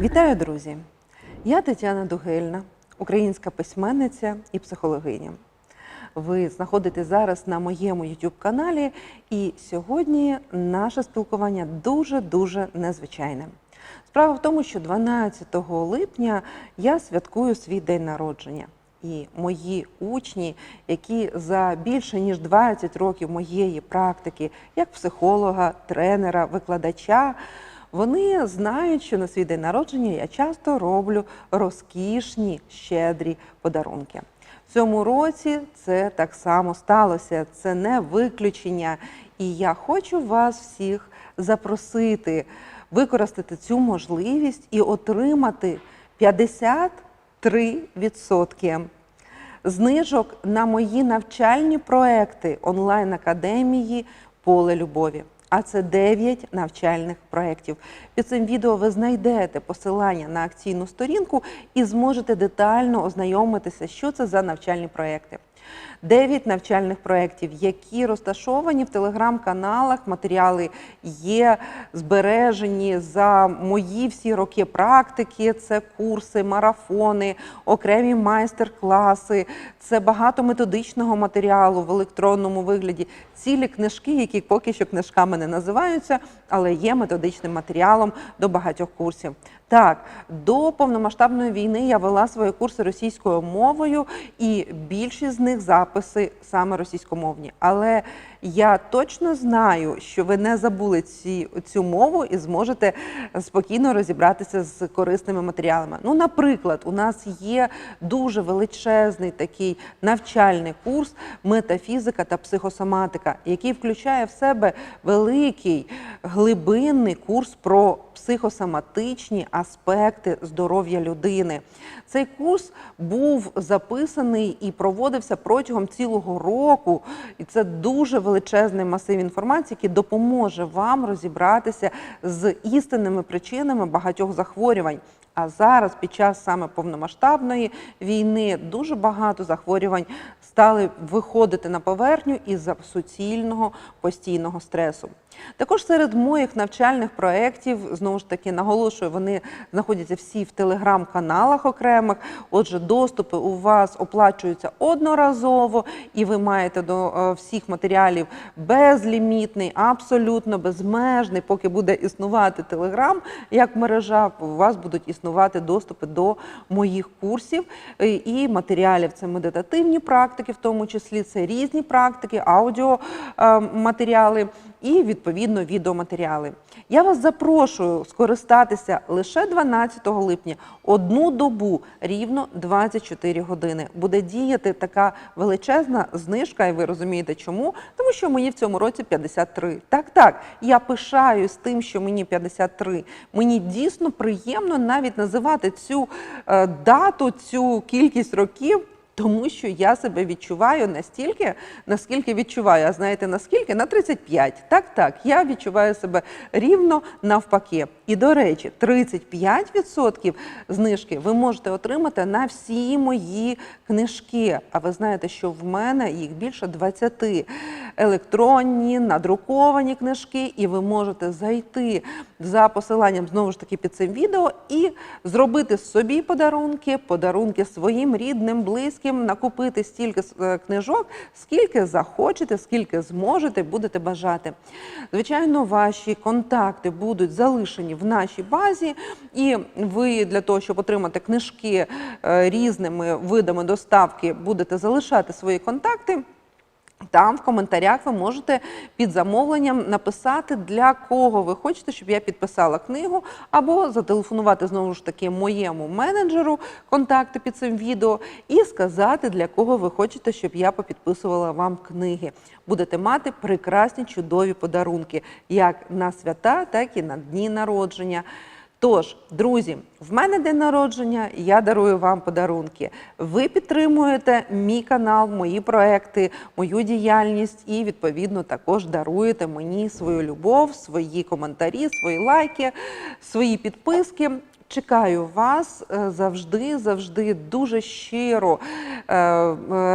Вітаю, друзі! Я Тетяна Дугельна, українська письменниця і психологиня. Ви знаходитесь зараз на моєму youtube каналі, і сьогодні наше спілкування дуже-дуже незвичайне. Справа в тому, що 12 липня я святкую свій день народження. І мої учні, які за більше ніж 20 років моєї практики, як психолога, тренера, викладача, вони знають, що на свій день народження я часто роблю розкішні, щедрі подарунки. В цьому році це так само сталося. Це не виключення. І я хочу вас всіх запросити використати цю можливість і отримати 53% знижок на мої навчальні проекти онлайн-академії Поле любові. А це 9 навчальних проєктів. Під цим відео ви знайдете посилання на акційну сторінку і зможете детально ознайомитися, що це за навчальні проєкти. 9 навчальних проєктів, які розташовані в телеграм-каналах. Матеріали є збережені за мої всі роки практики. Це курси, марафони, окремі майстер-класи, це багато методичного матеріалу в електронному вигляді. Цілі книжки, які поки що книжками не називаються, але є методичним матеріалом до багатьох курсів. Так, до повномасштабної війни я вела свої курси російською мовою, і більшість з них записи саме російськомовні. Але я точно знаю, що ви не забули ці, цю мову і зможете спокійно розібратися з корисними матеріалами. Ну, наприклад, у нас є дуже величезний такий навчальний курс метафізика та психосоматика, який включає в себе великий глибинний курс про психосоматичні аспекти здоров'я людини. Цей курс був записаний і проводився протягом цілого року, і це дуже величезний масив інформації, який допоможе вам розібратися з істинними причинами багатьох захворювань. А зараз, під час саме повномасштабної війни, дуже багато захворювань стали виходити на поверхню із-за суцільного постійного стресу. Також серед моїх навчальних проєктів, знову ж таки, наголошую, вони знаходяться всі в телеграм-каналах окремих. Отже, доступи у вас оплачуються одноразово, і ви маєте до е, всіх матеріалів безлімітний, абсолютно безмежний. Поки буде існувати телеграм як мережа, у вас будуть існувати доступи до моїх курсів і матеріалів. Це медитативні практики, в тому числі це різні практики, аудіоматеріали і відповідно відеоматеріали. Я вас запрошую скористатися лише 12 липня одну добу, рівно 24 години. Буде діяти така величезна знижка, і ви розумієте, чому? Тому що мені в цьому році 53. Так, так, я пишаюсь тим, що мені 53. Мені дійсно приємно навіть називати цю е, дату, цю кількість років. Тому що я себе відчуваю настільки, наскільки відчуваю. А знаєте наскільки? На 35. Так, так, я відчуваю себе рівно навпаки. І до речі, 35% знижки ви можете отримати на всі мої книжки. А ви знаєте, що в мене їх більше 20 електронні, надруковані книжки, і ви можете зайти за посиланням знову ж таки під цим відео і зробити собі подарунки, подарунки своїм рідним, близьким, накупити стільки е, книжок, скільки захочете, скільки зможете, будете бажати. Звичайно, ваші контакти будуть залишені в нашій базі, і ви для того, щоб отримати книжки е, різними видами доставки, будете залишати свої контакти. Там в коментарях ви можете під замовленням написати, для кого ви хочете, щоб я підписала книгу, або зателефонувати знову ж таки моєму менеджеру контакти під цим відео, і сказати, для кого ви хочете, щоб я попідписувала вам книги. Будете мати прекрасні чудові подарунки, як на свята, так і на дні народження. Тож, друзі, в мене день народження, я дарую вам подарунки. Ви підтримуєте мій канал, мої проекти, мою діяльність і, відповідно, також даруєте мені свою любов, свої коментарі, свої лайки, свої підписки. Чекаю вас е, завжди, завжди дуже щиро е,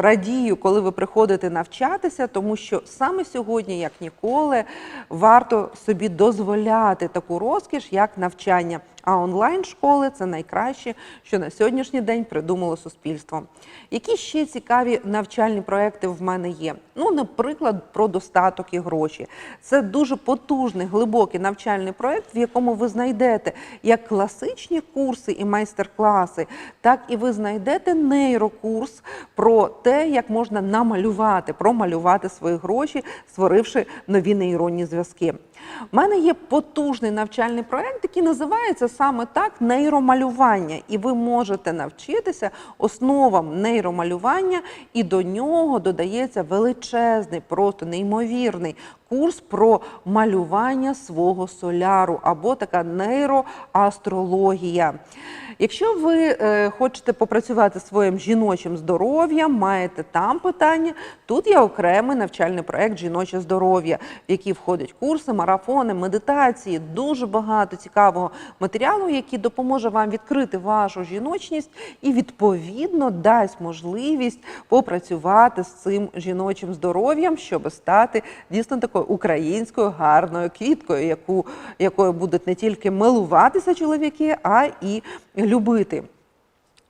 радію, коли ви приходите навчатися, тому що саме сьогодні, як ніколи, варто собі дозволяти таку розкіш, як навчання. А онлайн-школи це найкраще, що на сьогоднішній день придумало суспільство. Які ще цікаві навчальні проекти в мене є? Ну, наприклад, про достаток і гроші. Це дуже потужний, глибокий навчальний проект, в якому ви знайдете як класичні курси і майстер-класи, так і ви знайдете нейрокурс про те, як можна намалювати, промалювати свої гроші, створивши нові нейронні зв'язки. У мене є потужний навчальний проєкт, який називається саме так нейромалювання, і ви можете навчитися основам нейромалювання, і до нього додається величезний, просто неймовірний курс про малювання свого соляру або така нейроастрологія. Якщо ви е, хочете попрацювати своїм жіночим здоров'ям, маєте там питання, тут є окремий навчальний проект Жіноче здоров'я, в який входять курси, марафони, медитації, дуже багато цікавого матеріалу, який допоможе вам відкрити вашу жіночність і відповідно дасть можливість попрацювати з цим жіночим здоров'ям, щоб стати дійсно такою українською гарною квіткою, яку якою будуть не тільки милуватися чоловіки, а і любити.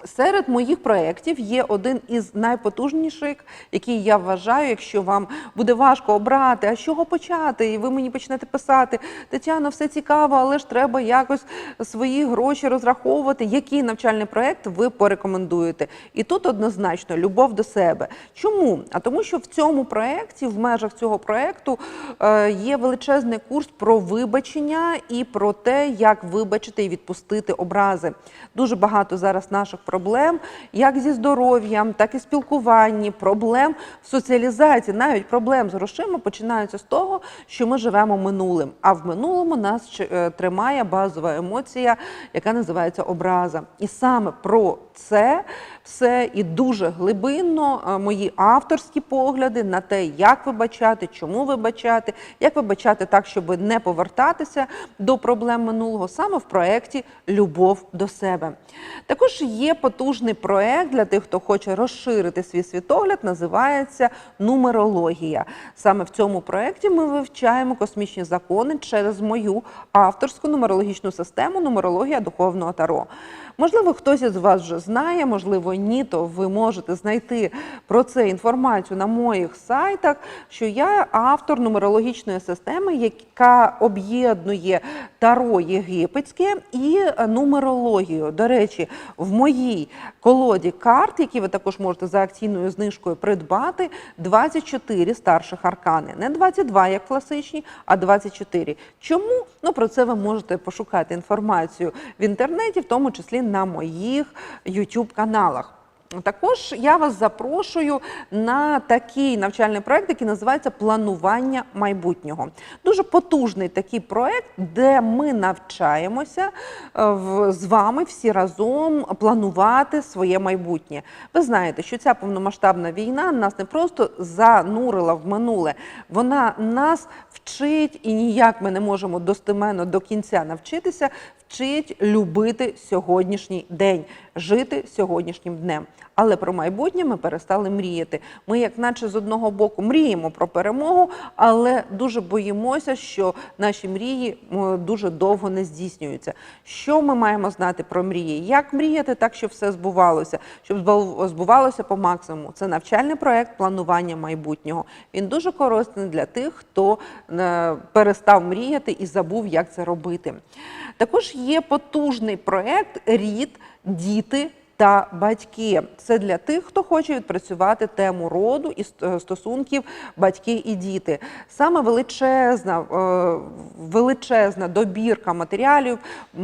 Серед моїх проєктів є один із найпотужніших, який я вважаю, якщо вам буде важко обрати, а з чого почати, і ви мені почнете писати, Тетяно, все цікаво, але ж треба якось свої гроші розраховувати. Який навчальний проєкт ви порекомендуєте? І тут однозначно любов до себе. Чому? А тому, що в цьому проєкті, в межах цього проєкту, е, є величезний курс про вибачення і про те, як вибачити і відпустити образи. Дуже багато зараз наших проблем, як зі здоров'ям, так і спілкуванні, проблем в соціалізації, навіть проблем з грошима починаються з того, що ми живемо минулим. А в минулому нас е, тримає базова емоція, яка називається образа. І саме про це все і дуже глибинно е, мої авторські погляди на те, як вибачати, чому вибачати, як вибачати так, щоб не повертатися до проблем минулого, саме в проєкті Любов до себе. Також є потужний проєкт для тих, хто хоче розширити свій світогляд, називається нумерологія. Саме в цьому проєкті ми вивчаємо космічні закони через мою авторську нумерологічну систему нумерологія духовного таро. Можливо, хтось із вас вже знає, можливо, ні, то ви можете знайти про це інформацію на моїх сайтах, що я автор нумерологічної системи, яка об'єднує таро єгипетське і нумерологію. До речі, в моїй колоді карт, які ви також можете за акційною знижкою придбати, 24 старших аркани. Не 22, як класичні, а 24. Чому? Ну про це ви можете пошукати інформацію в інтернеті, в тому числі на моїх YouTube каналах. Також я вас запрошую на такий навчальний проект, який називається Планування майбутнього. Дуже потужний такий проект, де ми навчаємося е, з вами всі разом планувати своє майбутнє. Ви знаєте, що ця повномасштабна війна нас не просто занурила в минуле, вона нас вчить, і ніяк ми не можемо достеменно до кінця навчитися, вчить любити сьогоднішній день, жити сьогоднішнім днем. Але про майбутнє ми перестали мріяти. Ми, як наче з одного боку, мріємо про перемогу, але дуже боїмося, що наші мрії дуже довго не здійснюються. Що ми маємо знати про мрії? Як мріяти так, щоб все збувалося, щоб збувалося по максимуму? Це навчальний проект планування майбутнього. Він дуже корисний для тих, хто перестав мріяти і забув, як це робити. Також є потужний проект Рід, діти. Та батьки це для тих, хто хоче відпрацювати тему роду і стосунків батьки і діти. Саме величезна, е, величезна добірка матеріалів, е,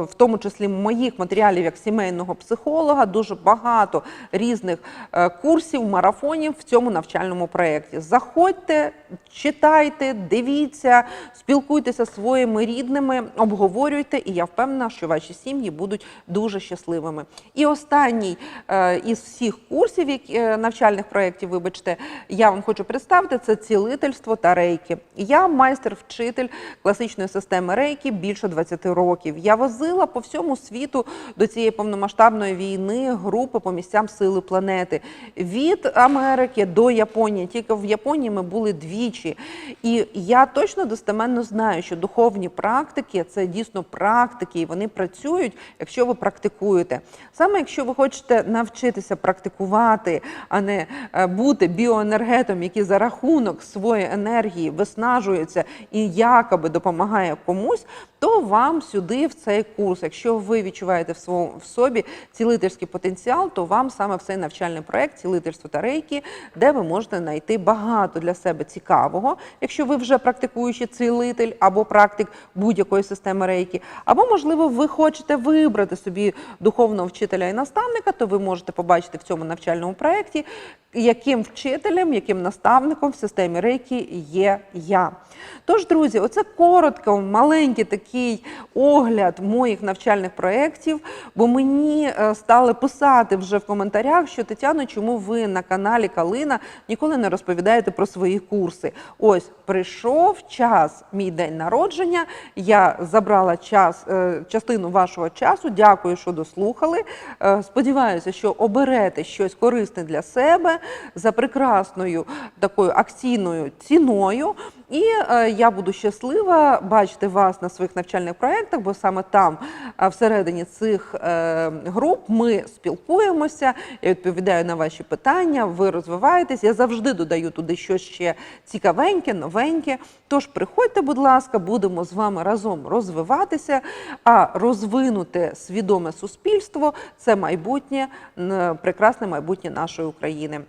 в тому числі моїх матеріалів як сімейного психолога, дуже багато різних е, курсів, марафонів в цьому навчальному проєкті. Заходьте, читайте, дивіться, спілкуйтеся зі своїми рідними, обговорюйте, і я впевнена, що ваші сім'ї будуть дуже щасливими. І останній е, із всіх курсів е, навчальних проєктів, вибачте, я вам хочу представити це цілительство та рейки. Я майстер-вчитель класичної системи рейки більше 20 років. Я возила по всьому світу до цієї повномасштабної війни групи по місцям сили планети від Америки до Японії. Тільки в Японії ми були двічі. І я точно достеменно знаю, що духовні практики це дійсно практики, і вони працюють, якщо ви практикуєте. Саме якщо ви хочете навчитися практикувати, а не е, бути біоенергетом, який за рахунок своєї енергії виснажується і якоби допомагає комусь, то вам сюди в цей курс. Якщо ви відчуваєте в своєму в собі цілительський потенціал, то вам саме в цей навчальний проект цілительство та рейки, де ви можете знайти багато для себе цікавого, якщо ви вже практикуючий цілитель або практик будь-якої системи рейки, або можливо ви хочете вибрати собі духовного вчителя і наставника, то ви можете побачити в цьому навчальному проєкті, яким вчителем, яким наставником в системі рейки є я. Тож, друзі, оце коротко, маленький такий огляд моїх навчальних проєктів, бо мені е, стали писати вже в коментарях, що Тетяно, чому ви на каналі Калина ніколи не розповідаєте про свої курси? Ось прийшов час, мій день народження. Я забрала час, е, частину вашого часу. Дякую, що дослухали. Е, Сподіваюся, що оберете щось корисне для себе за прекрасною такою акційною ціною. І е, я буду щаслива бачити вас на своїх навчальних проєктах, бо саме там, е, всередині цих е, груп, ми спілкуємося. Я відповідаю на ваші питання. Ви розвиваєтесь. Я завжди додаю туди щось ще цікавеньке, новеньке. Тож приходьте, будь ласка, будемо з вами разом розвиватися. А розвинути свідоме суспільство це майбутнє, прекрасне майбутнє нашої України.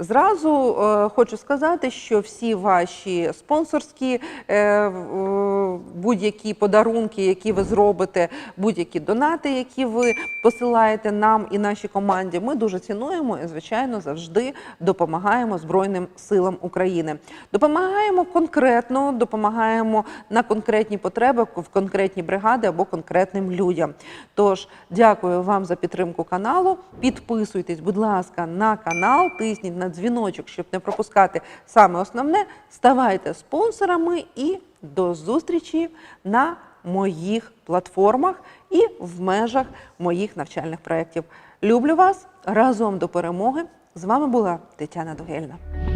Зразу е, хочу сказати, що всі ваші спонсорські е, в- будь-які подарунки, які ви зробите, будь-які донати, які ви посилаєте нам і нашій команді, ми дуже цінуємо і, звичайно, завжди допомагаємо Збройним силам України. Допомагаємо конкретно, допомагаємо на конкретні потреби в конкретні бригади або конкретним людям. Тож дякую вам за підтримку каналу. Підписуйтесь, будь ласка, на канал, тисніть дзвіночок, щоб не пропускати саме основне. Ставайте спонсорами і до зустрічі на моїх платформах і в межах моїх навчальних проєктів. Люблю вас разом до перемоги. З вами була Тетяна Дугельна.